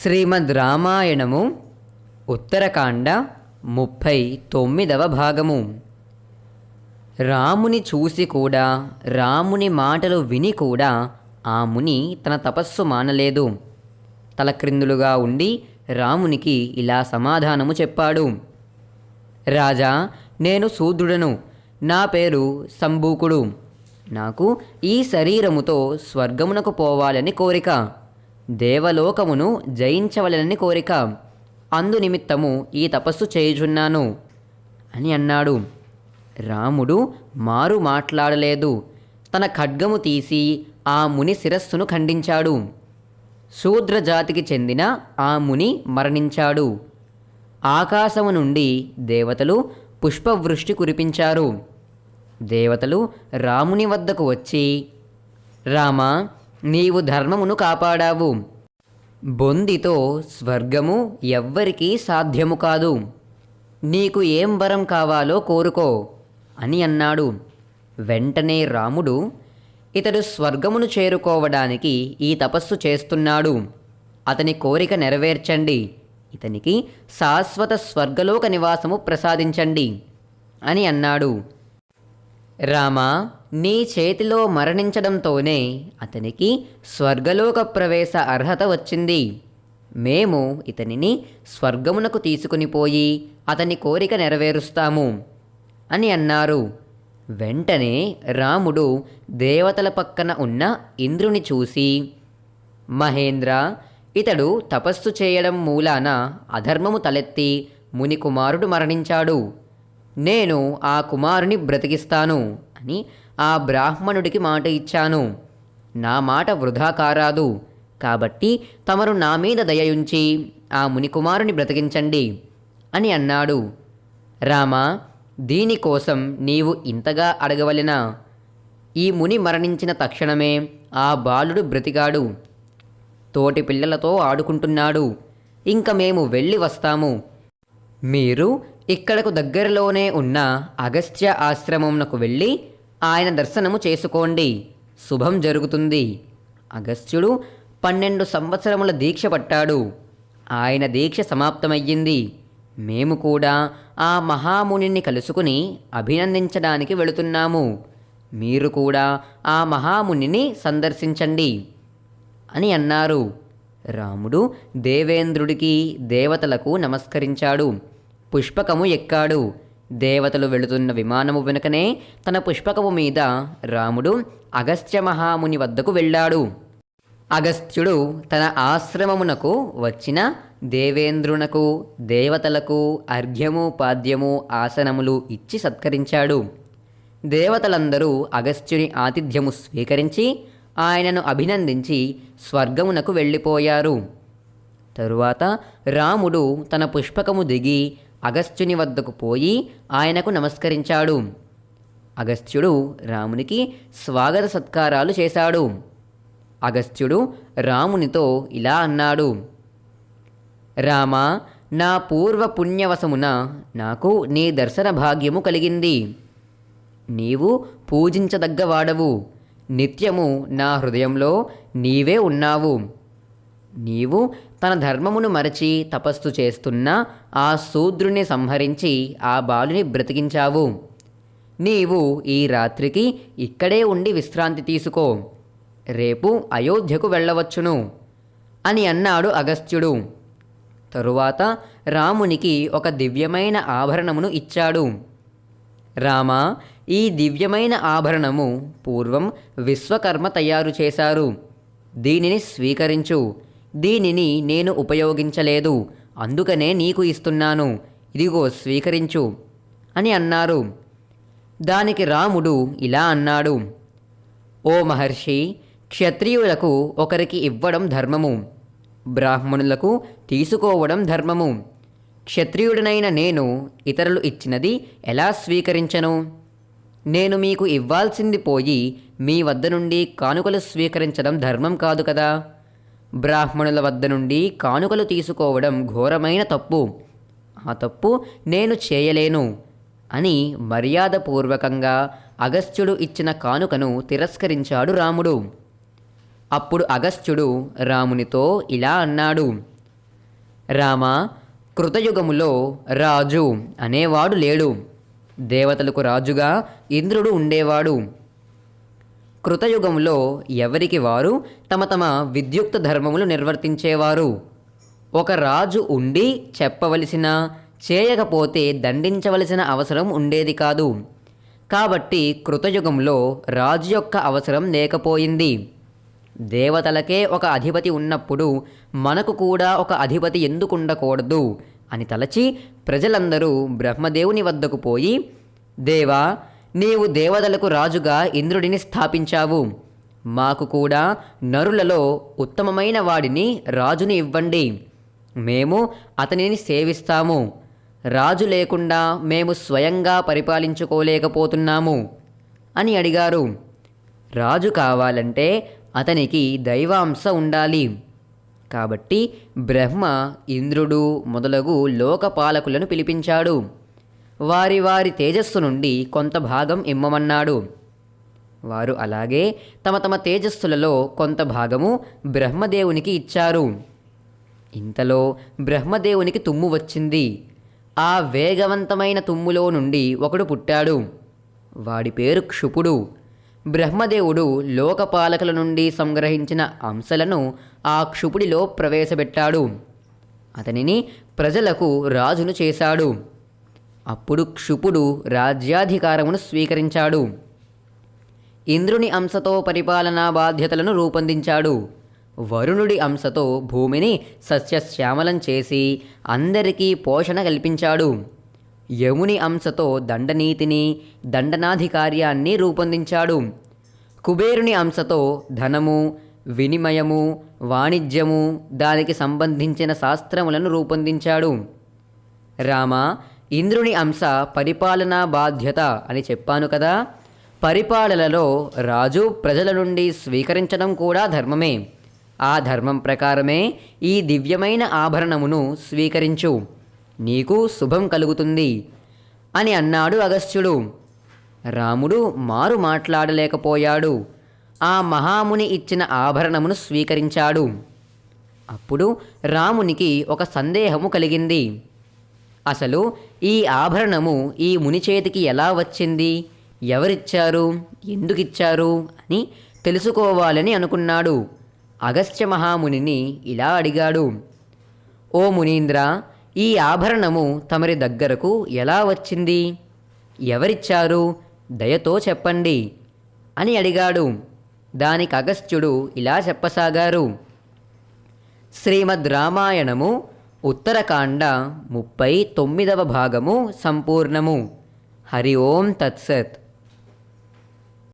శ్రీమద్ రామాయణము ఉత్తరకాండ ముప్పై తొమ్మిదవ భాగము. రాముని చూసి కూడా రాముని మాటలు విని కూడా ఆ ముని తన తపస్సు మానలేదు. తలక్రిందులుగా ఉండి రామునికి ఇలా సమాధానము చెప్పాడు. రాజా నేను శూద్రుడను. నా పేరు సంభూకుడు. నాకు ఈ శరీరముతో స్వర్గమునకు పోవాలని కోరిక. దేవలోకమును జయించవలనని కోరిక. అందు నిమిత్తము ఈ తపస్సు చేయుచున్నాను అని అన్నాడు. రాముడు మారు మాట్లాడలేదు. తన ఖడ్గము తీసి ఆ ముని శిరస్సును ఖండించాడు. శూద్రజాతికి చెందిన ఆ ముని మరణించాడు. ఆకాశము నుండి దేవతలు పుష్పవృష్టి కురిపించారు. దేవతలు రాముని వద్దకు వచ్చి రామా నీవు ధర్మమును కాపాడావు. బొందితో స్వర్గము ఎవ్వరికీ సాధ్యము కాదు. నీకు ఏం వరం కావాలో కోరుకో అని అన్నాడు. వెంటనే రాముడు ఇతడు స్వర్గమును చేరుకోవడానికి ఈ తపస్సు చేస్తున్నాడు. అతని కోరిక నెరవేర్చండి. ఇతనికి శాశ్వత స్వర్గలోక నివాసము ప్రసాదించండి అని అన్నాడు. రామా నీ చేతిలో మరణించడంతోనే అతనికి స్వర్గలోక ప్రవేశ అర్హత వచ్చింది. మేము ఇతనిని స్వర్గమునకు తీసుకుని పోయి అతని కోరిక నెరవేరుస్తాము అని అన్నారు. వెంటనే రాముడు దేవతల పక్కన ఉన్న ఇంద్రుని చూసి మహేంద్ర ఇతడు తపస్సు చేయడం మూలాన అధర్మము తలెత్తి ముని కుమారుడు మరణించాడు. నేను ఆ కుమారుని బ్రతికిస్తాను అని ఆ బ్రాహ్మణుడికి మాట ఇచ్చాను. నా మాట వృధా కారాదు. కాబట్టి తమరు నా మీద దయయుంచి ఆ మునికుమారుని బ్రతికించండి అని అన్నాడు. రామా దీనికోసం నీవు ఇంతగా అడగవలెనా? ఈ ముని మరణించిన తక్షణమే ఆ బాలుడు బ్రతికాడు. తోటి పిల్లలతో ఆడుకుంటున్నాడు. ఇంక మేము వెళ్ళి వస్తాము. మీరు ఇక్కడకు దగ్గరలోనే ఉన్న అగస్త్య ఆశ్రమంనకు వెళ్ళి ఆయన దర్శనము చేసుకోండి. శుభం జరుగుతుంది. అగస్త్యుడు పన్నెండు సంవత్సరముల దీక్ష పట్టాడు. ఆయన దీక్ష సమాప్తమయ్యింది. మేము కూడా ఆ మహామునిని కలుసుకుని అభినందించడానికి వెళుతున్నాము. మీరు కూడా ఆ మహామునిని సందర్శించండి అని అన్నారు. రాముడు దేవేంద్రుడికి దేవతలకు నమస్కరించాడు. పుష్పకము ఎక్కాడు. దేవతలు వెళుతున్న విమానము వెనుకనే తన పుష్పకము మీద రాముడు అగస్త్య మహాముని వద్దకు వెళ్ళాడు. అగస్త్యుడు తన ఆశ్రమమునకు వచ్చిన దేవేంద్రునకు దేవతలకు అర్ఘ్యము పాద్యము ఆసనములు ఇచ్చి సత్కరించాడు. దేవతలందరూ అగస్త్యుని ఆతిథ్యము స్వీకరించి ఆయనను అభినందించి స్వర్గమునకు వెళ్ళిపోయారు. తరువాత రాముడు తన పుష్పకము దిగి అగస్త్యుని వద్దకు పోయి ఆయనకు నమస్కరించాడు. అగస్త్యుడు రామునికి స్వాగత సత్కారాలు చేశాడు. అగస్త్యుడు రామునితో ఇలా అన్నాడు. రామ నా పూర్వ పుణ్యవశమున నాకు నీ దర్శన భాగ్యము కలిగింది. నీవు పూజించదగ్గవాడవు. నిత్యము నా హృదయంలో నీవే ఉన్నావు. నీవు తన ధర్మమును మరచి తపస్సు చేస్తున్న ఆ శూద్రుని సంహరించి ఆ బాలుని బ్రతికించావు. నీవు ఈ రాత్రికి ఇక్కడే ఉండి విశ్రాంతి తీసుకో. రేపు అయోధ్యకు వెళ్ళవచ్చును అని అన్నాడు అగస్త్యుడు. తరువాత రామునికి ఒక దివ్యమైన ఆభరణమును ఇచ్చాడు. రామ ఈ దివ్యమైన ఆభరణము పూర్వం విశ్వకర్మ తయారు చేశారు. దీనిని స్వీకరించు. దీనిని నేను ఉపయోగించలేదు. అందుకనే నీకు ఇస్తున్నాను. ఇదిగో స్వీకరించు. అని అన్నారు. దానికి రాముడు ఇలా అన్నాడు. ఓ మహర్షి క్షత్రియులకు ఒకరికి ఇవ్వడం ధర్మము. బ్రాహ్మణులకు తీసుకోవడం ధర్మము. క్షత్రియుడనైన నేను ఇతరులు ఇచ్చినది ఎలా స్వీకరించను? నేను మీకు ఇవ్వాల్సింది పోయి మీ వద్ద నుండి కానుకలు స్వీకరించడం ధర్మం కాదు కదా? బ్రాహ్మణుల వద్ద నుండి కానుకలు తీసుకోవడం ఘోరమైన తప్పు. ఆ తప్పు నేను చేయలేను అని మర్యాదపూర్వకంగా అగస్త్యుడు ఇచ్చిన కానుకను తిరస్కరించాడు రాముడు. అప్పుడు అగస్త్యుడు రామునితో ఇలా అన్నాడు రామ కృతయుగములో రాజు అనేవాడు లేడు. దేవతలకు రాజుగా ఇంద్రుడు ఉండేవాడు. కృతయుగంలో ఎవరికి వారు? తమ తమ విద్యుక్త ధర్మములు నిర్వర్తించేవారు. ఒక రాజు ఉండి చెప్పవలసిన చేయకపోతే దండించవలసిన అవసరం ఉండేది కాదు. కాబట్టి కృతయుగంలో రాజు యొక్క అవసరం లేకపోయింది. దేవతలకే ఒక అధిపతి ఉన్నప్పుడు మనకు కూడా ఒక అధిపతి ఎందుకు ఉండకూడదు అని తలచి ప్రజలందరూ బ్రహ్మదేవుని వద్దకు పోయి దేవా నీవు దేవతలకు రాజుగా ఇంద్రుడిని స్థాపించావు. మాకు కూడా నరులలో ఉత్తమమైన వాడిని రాజుని ఇవ్వండి. మేము అతనిని సేవిస్తాము. రాజు లేకుండా మేము స్వయంగా పరిపాలించుకోలేకపోతున్నాము అని అడిగారు. రాజు కావాలంటే అతనికి దైవాంశ ఉండాలి. కాబట్టి బ్రహ్మ ఇంద్రుడు మొదలగు లోకపాలకులను పిలిపించాడు. వారి వారి తేజస్సు నుండి కొంత భాగం ఇమ్మమన్నాడు. వారు అలాగే తమ తమ తేజస్సులలో కొంత భాగము బ్రహ్మదేవునికి ఇచ్చారు. ఇంతలో బ్రహ్మదేవునికి తుమ్ము వచ్చింది. ఆ వేగవంతమైన తుమ్ములో నుండి ఒకడు పుట్టాడు. వాడి పేరు క్షుపుడు. బ్రహ్మదేవుడు లోకపాలకుల నుండి సంగ్రహించిన అంశలను ఆ క్షుపుడిలో ప్రవేశపెట్టాడు. అతనిని ప్రజలకు రాజును చేశాడు. అప్పుడు క్షుపుడు రాజ్యాధికారమును స్వీకరించాడు. ఇంద్రుని అంశతో పరిపాలనా బాధ్యతలను రూపొందించాడు. వరుణుడి అంశతో భూమిని సస్యశ్యామలం చేసి అందరికీ పోషణ కల్పించాడు. యముని అంశతో దండనీతిని దండనాధికార్యాన్ని రూపొందించాడు. కుబేరుని అంశతో ధనము వినిమయము వాణిజ్యము దానికి సంబంధించిన శాస్త్రములను రూపొందించాడు. రామ ఇంద్రుని అంశ పరిపాలనా బాధ్యత అని చెప్పాను కదా. పరిపాలనలో రాజు ప్రజల నుండి స్వీకరించడం కూడా ధర్మమే. ఆ ధర్మం ప్రకారమే ఈ దివ్యమైన ఆభరణమును స్వీకరించు. నీకు శుభం కలుగుతుంది అని అన్నాడు అగస్త్యుడు. రాముడు మారు మాట్లాడలేకపోయాడు. ఆ మహాముని ఇచ్చిన ఆభరణమును స్వీకరించాడు. అప్పుడు రామునికి ఒక సందేహము కలిగింది. అసలు ఈ ఆభరణము ఈ ముని చేతికి ఎలా వచ్చింది? ఎవరిచ్చారు? ఎందుకిచ్చారు? అని తెలుసుకోవాలని అనుకున్నాడు. అగస్త్య మహామునిని ఇలా అడిగాడు. ఓ మునీంద్ర ఈ ఆభరణము తమరి దగ్గరకు ఎలా వచ్చింది? ఎవరిచ్చారు? దయతో చెప్పండి అని అడిగాడు. దానికి అగస్త్యుడు ఇలా చెప్పసాగారు. శ్రీమద్ రామాయణము ఉత్తరకాండ ముప్పై తొమ్మిదవ భాగము సంపూర్ణము. హరి ఓం తత్సత్.